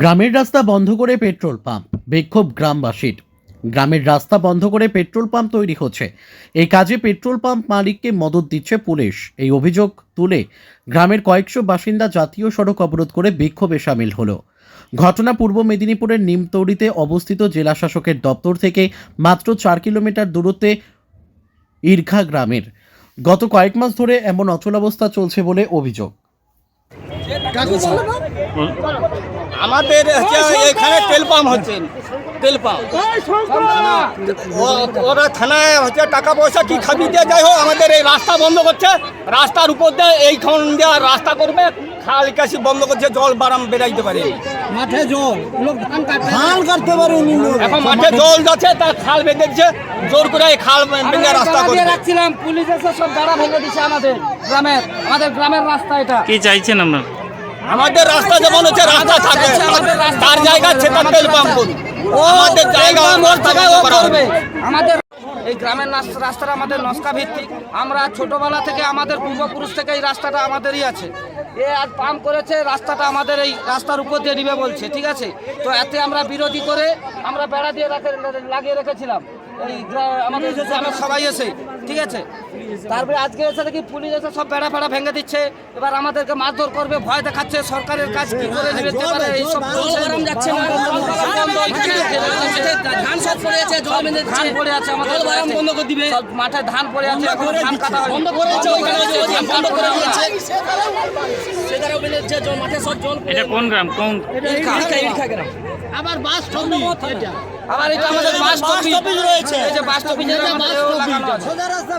গ্রামের রাস্তা বন্ধ করে পেট্রোল পাম্প, বিক্ষোভ গ্রামবাসীর। গ্রামের রাস্তা বন্ধ করে পেট্রোল পাম্প তৈরি হচ্ছে। এই কাজে পেট্রোল পাম্প মালিককে মদত দিচ্ছে পুলিশ। এই অভিযোগ তুলে গ্রামের কয়েকশো বাসিন্দা জাতীয় সড়ক অবরোধ করে বিক্ষোভে সামিল হলো। ঘটনা পূর্ব মেদিনীপুরের নিমতৌড়িতে অবস্থিত জেলা শাসকের দপ্তর থেকে মাত্র চার কিলোমিটার দূরত্বে ঈর্ঘা গ্রামের গত কয়েক মাস ধরে এমন অচলাবস্থা চলছে বলে অভিযোগ। আমাদের এখানে তেল পাম্প হচ্ছে তেল পাম্প। ও- ওরা থানায় হচ্ছে টাকা পয়সা কি খাবি দিয়ে যাই হোক আমাদের এই রাস্তা বন্ধ করছে। রাস্তার উপর দিয়ে এইখান দিয়ে রাস্তা করবে খাল কাশি বন্ধ করছে জল বারাম বেরাইতে পারে। মাঠে জল লোক ধান কাটতে ধান কাটতে পারেনি এখন মাঠে জল যাচ্ছে তার খাল বেঁধে দিচ্ছে জোর করে এই খাল বেঁধে রাস্তা করবে রাখছিলাম পুলিশ এসে সব গাড়া ভেঙে দিচ্ছে আমাদের গ্রামের আমাদের গ্রামের রাস্তা এটা। কি চাইছেন আপনার? আমাদের রাস্তা যেমন হচ্ছে রাস্তা থাকে। তার জায়গা সেটা তেল পাম্প করুন। আমাদের জায়গা করবে। আমাদের এই গ্রামের রাস্তাটা আমাদের নস্কা ভিত্তিক। আমরা ছোটবেলা থেকে আমাদের পূর্বপুরুষ থেকে এই রাস্তাটা আমাদেরই আছে। এ আজ পাম্প করেছে রাস্তাটা আমাদের এই রাস্তার উপর দিয়ে দিবে বলছে ঠিক আছে? তো এতে আমরা বিরোধী করে আমরা বেড়া দিয়ে রাখে- লাগিয়ে রেখেছিলাম। এই আমাদের গ্রামের সবাই এসে ঠিক আছে? তারপরে আজকে এসে দেখি পুলিশ এসে সব বেড়া ফেড়া ভেঙে দিচ্ছে। এবার আমাদেরকে মারধর করবে ভয় দেখাচ্ছে সরকারের কাজ কি করে দিতে পারে এইসব যাচ্ছে ধান সব পড়ে আছে জল বেঁধে ধান পড়ে আছে আমাদের বন্ধ করে দিবে। মাঠে ধান পড়ে আছে এখন ধান কাটা বন্ধ করে বন্ধ করে দিয়েছে এটা কোন গ্রাম? কোন? আবার বাস আবার এটা আমাদের বাস স্টপেজ রয়েছে। এই যে বাস আছে